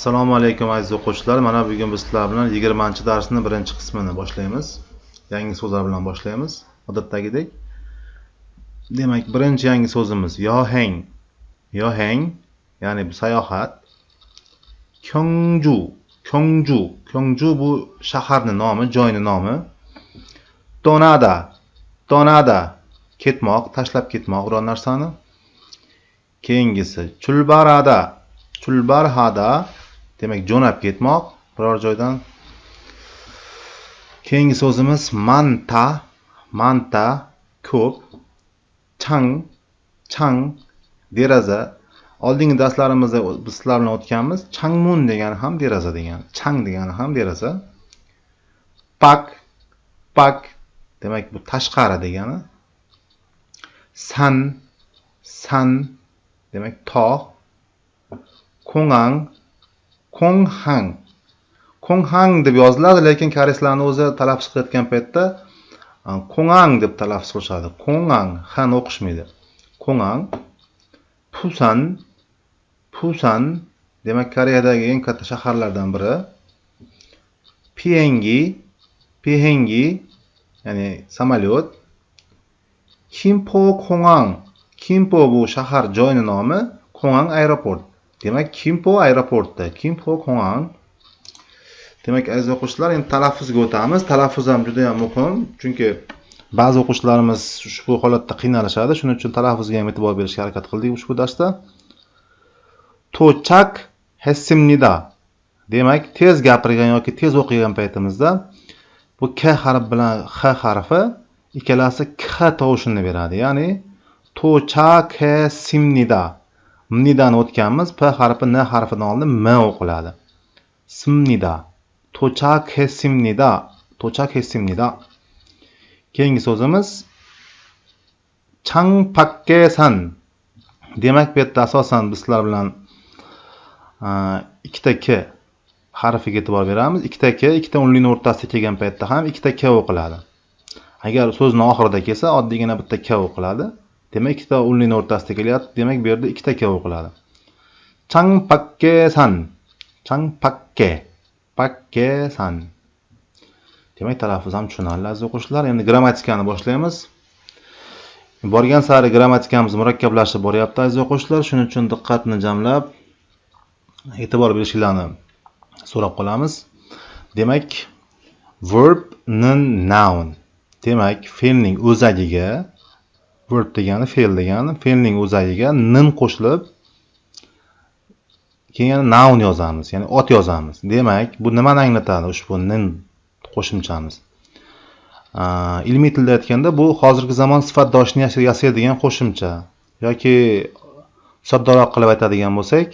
assalomu alaykum aziz o'quvchilar. Mana bugun biz sizlar bilan yigirmanchi darsni birinchi qismini boshlaymiz. Yangi so'zlar bilan boshlaymiz odatdagidek. Demak birinchi yangi so'zimiz yohang yohang ya'ni sayohat. Kyongju. Kyongju. Kyongju bu shaharni nomi joyni nomi. Donada donada ketmoq tashlab ketmoq biror narsani. Keyingisi chulbarada. Chulbarhada. Demak jo'nab ketmoq. Biror joydan keyingi so'zimiz manta manta ko'p chang chang deraza. Oldingi darslarimizda biz sizlar bilan o'tganmiz. Changmun degani ham deraza degani chang degani ham deraza. Pak pak demak bu tashqari degani. San san demak tog' ko'ngang ko'nghang. Ko'nghang deb yoziladi lekin koreyslarni o'zi talaffuz qilayotgan paytda ko'ngang deb talaffuz qilishadi ko'ngang han o'qishmaydi. Ko'ngang pusan. Pusan. Demak koreyadagi eng katta shaharlardan biri. Piengi. Piengi. Ya'ni samolyot. Kimpo ko'ngang kimpo bu shahar joyni nomi ko'ngang aeroport. Demak kimpo aeroportda? Kimpo ko'ngang demak aziz o'quvchilar endi talaffuzga o'tamiz. Talaffuz ham juda yam muhim chunki ba'zi o'quvchilarimiz ushbu holatda qiynalishadi. Shuning uchun talaffuzga ham e'tibor berishga harakat qildik ushbu darsda. To'chak hessimnida. Demak tez gapirgan yoki tez o'qigan paytimizda bu k harfi bilan h harfi ikkalasi k tovushini beradi. Ya'ni to'chak simnida mnidan o'tganmiz p harfi n harfidan oldin m o'qiladi. Simnida tochak simnida tochak simnida keyingi so'zimiz changpakkesan. Demak bu yerda asosan biz sizlar bilan e, ikkita k harfiga e'tibor beramiz. Ikkita k ikkita o'nlikni o'rtasiga kelgan paytda ham ikkita k o'qiladi. Agar so'zni oxirida kelsa oddiygina bitta k o'qiladi. Demak ikkita unlikni o'rtasida kelyapti demak bu yerda ikkita k o'qiladi. Changpakkesan. Changpakke. Pakkesan. Demak talaffuz ham tushunarli aziz o'quvchilar. Endi grammatikani boshlaymiz. Borgan sari grammatikamiz murakkablashib boryapti aziz o'quvchilar. Shuning uchun diqqatni jamlab e'tibor berishinglarni so'rab qolamiz. Demak verb nin noun. Demak fe'lning o'zagiga verb degani fe'l degani. Fe'lning o'zagiga nin qo'shilib keyin yana noun yozamiz ya'ni ot yozamiz. Demak bu nimani anglatadi? Ushbu nin qo'shimchamiz. Ilmiy tilda aytganda bu hozirgi zamon sifatdoshni yasaydigan qo'shimcha. Yoki soddaroq qilib aytadigan bo'lsak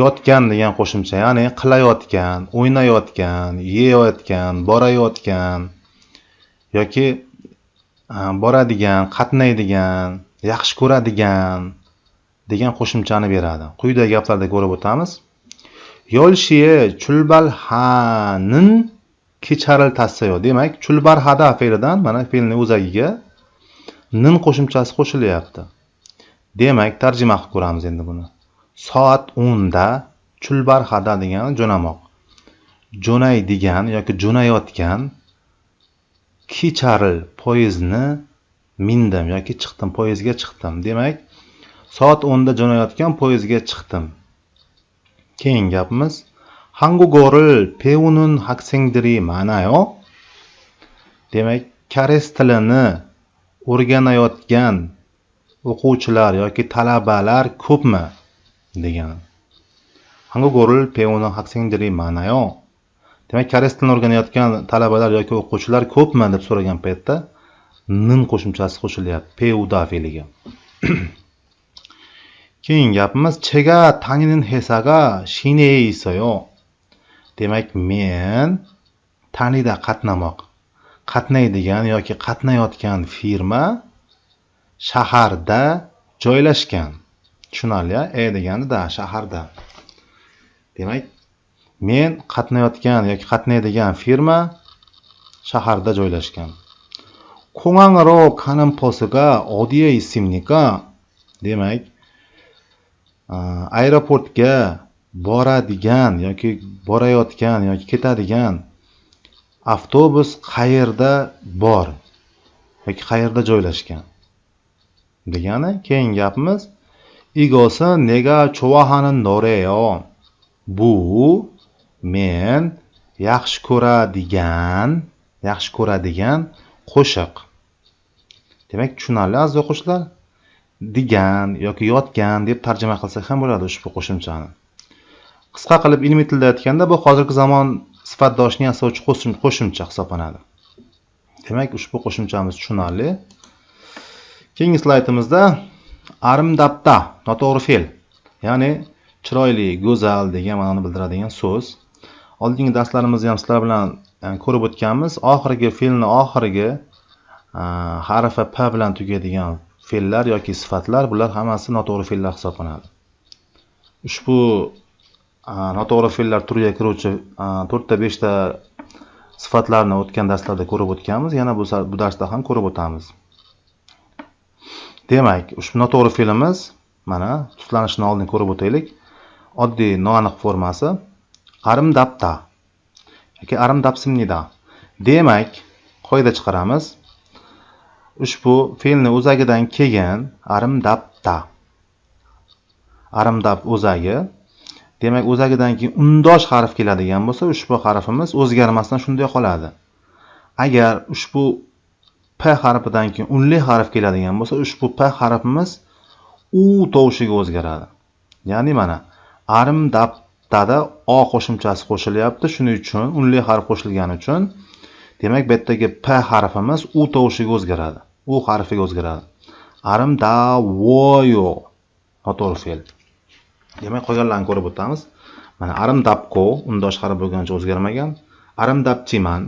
yotgan degan qo'shimcha. Ya'ni qilayotgan o'ynayotgan yeyayotgan borayotgan. Yoki e, boradigan qatnaydigan yaxshi ko'radigan degan qo'shimchani beradi. Quyidagi gaplarda ko'rib o'tamiz. Yo'lshiye chulbalhanin kechariltasayo demak chulbarhada fe'lidan mana fe'lni o'zagiga nin qo'shimchasi qo'shilyapti. Demak tarjima qilib ko'ramiz endi buni. Soat o'nda chulbarhada degani jo'namoq. Jo'naydigan yoki jo'nayotgan kecharil poyezdni mindim yoki chiqdim poyezdga chiqdim demak soat o'nda jo'nayotgan poyezdga chiqdim keyingi gapimiz 한국어를 배우는 학생들이 많아요. demak koreys tilini o'rganayotgan o'quvchilar yoki talabalar ko'pmi degan 한국어를 배우는 학생들이 많아요. demak koreys tilini o'rganayotgan talabalar yoki o'quvchilar ko'pmi deb so'ragan paytda nin qo'shimchasi qo'shilyapti. Peuda fe'liga keyingi gapimiz chega taninin hesaga shineysayo demak men tanida qatnamoq. Qatnaydigan yoki qatnayotgan firma shaharda joylashgan. Tushunarli e degani da shaharda. Demak men qatnayotgan yoki qatnaydigan firma shaharda joylashgan 공항으로 가는 버스가 어디에 있습니까? demak aeroportga boradigan yoki borayotgan yoki ketadigan avtobus qayerda bor yoki qayerda joylashgan degani keyingi gapimiz igosi nega chuvahanin noreyo bu men yaxshi ko'radigan yaxshi ko'radigan qo'shiq. Demak tushunarli aziz o'quvchilar degan yoki yotgan deb tarjima qilsak ham bo'ladi ushbu qo'shimchani. Qisqa qilib ilmiy tilda aytganda bu hozirgi zamon sifatdoshini yasovchi qo'shimcha hisoblanadi. Demak ushbu qo'shimchamiz tushunarli. Keyingi slaydimizda arimdabda noto'g'ri fe'l ya'ni chiroyli go'zal degan ma'noni bildiradigan so'z. Oldingi darslarimizda ham sizlar bilan e, ko'rib o'tganmiz. Oxirgi fe'lni oxirgi e, harfi p bilan tugaydigan fe'llar yoki sifatlar bular hammasi noto'g'ri fe'llar hisoblanadi. Ushbu e, noto'g'ri fe'llar turiga kiruvchi to'rtta beshta sifatlarni o'tgan darslarda ko'rib o'tganmiz. Yana bu bu darsda ham ko'rib o'tamiz. Demak ushbu noto'g'ri fe'limiz mana tutlanishini oldin ko'rib o'taylik. Oddiy noaniq formasi. Arimdabta yoki arimdabsimnida demak qoida chiqaramiz. Ushbu fe'lni o'zagidan keyin arimdabda arimdab o'zagi. Demak o'zagidan keyin undosh harf keladigan bo'lsa ushbu harfimiz o'zgarmasdan shunday qoladi. Agar ushbu p harfidan keyin unli harf keladigan bo'lsa ushbu p harfimiz u tovushiga o'zgaradi. Ya'ni mana arimdab tada o qo'shimchasi qo'shilyapti. Shuning uchun unli harf qo'shilgani uchun demak bu yerdagi p harfimiz u tovushiga o'zgaradi. U harfiga o'zgaradi. Arim da voyo noto'g'ri fe'l. Demak qolganlarni ko'rib o'tamiz. Mana arimdabko undosh harf bo'lganicha o'zgarmagan. Arimdabchiman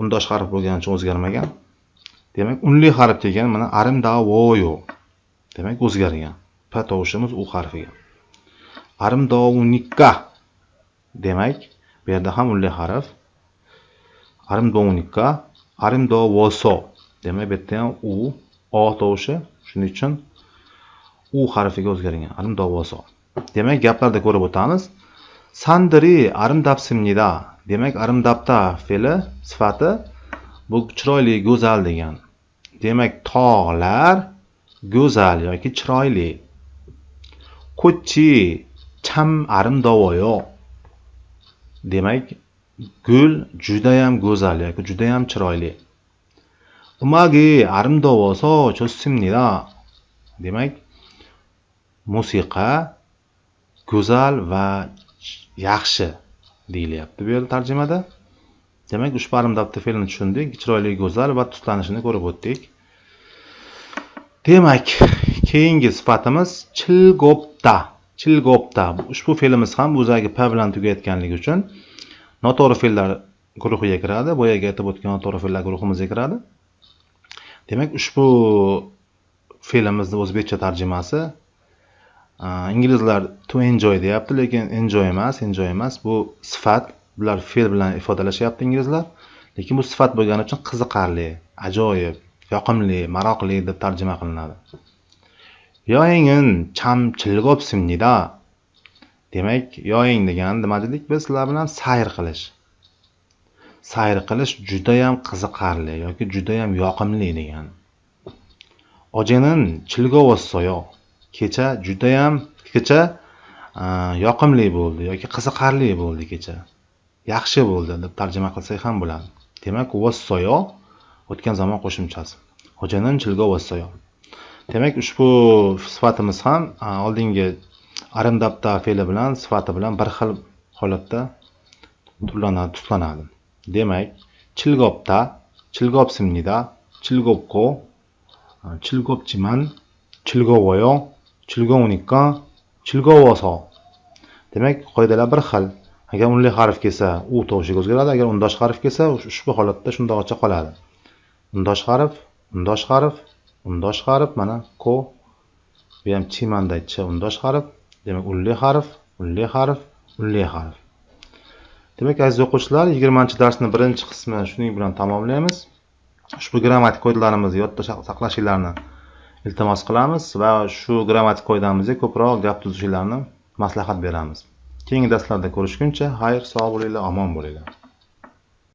undosh harf bo'lganicha o'zgarmagan. Demak unli harf kelgan mana arimdavoyo demak o'zgargan. P tovushimiz u harfiga. Arimdovnikka demak bu yerda ham unli harf. Arimdovnikka arimdovoso demak bu yerda ham u o tovushi. Shuning uchun u harfiga o'zgargan arimdovoso demak gaplarda ko'rib o'tamiz. Sandri arimdabsimnida demak arimdabda fe'li sifati bu chiroyli go'zal degan. Demak tog'lar go'zal yoki chiroyli. Ko'chi cham arimdovoyo demak gul judayam go'zal yoki judayam chiroyli. Umagi arimdovoso cho'ssimnida demak musiqa go'zal va yaxshi deyilyapti bu yerda tarjimada. Demak ushbu arimdabda fe'lini tushundik. Chiroyli go'zal va tuslanishini ko'rib o'tdik. Demak keyingi sifatimiz chilgopda. Chilgopta ushbu fe'limiz ham o'zagi p bilan tugayotganligi uchun noto'g'ri fe'llar guruhiga kiradi. Boyagi aytib o'tgan noto'g'ri fe'llar guruhimizga kiradi. Demak ushbu fe'limizni o'zbekcha tarjimasi inglizlar to enjoy deyapti lekin enjoy emas enjoy emas. Bu sifat bular fe'l bilan ifodalashyapti inglizlar. Lekin bu sifat bo'lgani uchun qiziqarli ajoyib yoqimli maroqli deb tarjima qilinadi. Yoyingin cham 즐겁습니다. demak yoying degani nima dedik biz sizlar bilan sayr qilish. Sayr qilish judayam qiziqarli yoki judayam yoqimli degani ojenin chilgovossoyo kecha judayam kecha yoqimli bo'ldi yoki qiziqarli bo'ldi kecha. Yaxshi bo'ldi deb tarjima qilsak ham bo'ladi. Demak vossoyo o'tgan zamon qo'shimchasi. Xo'janin chilgovossoyo. Demak ushbu sifatimiz ham oldingi arimdabda fe'li bilan sifati bilan bir xil holatda turlanadi tutlanadi demak chilgobda chilgobsimnida chilgobko chilgobchiman chilgovoyo chilgovnikka chilgovoso demak qoidalar bir xil. Agar unli harf kelsa u tovushiga o'zgaradi agar undosh harf kelsa ushbu holatda shundoqcha qoladi. Undosh harf undosh harf undosh harf mana ko bu ham chimanda ch undosh harf demak unli harf unli harf unli harf demak aziz o'quvchilar yigirmanchi darsni birinchi qismi shuning bilan tamomlaymiz. Ushbu grammatik qoidalarimizni yodda saqlashinglarni iltimos qilamiz va shu grammatik qoidamizga ko'proq gap tuzishinglarni maslahat beramiz. Keyingi darslarda ko'rishguncha xayr sog' bo'linglar omon bo'linglar.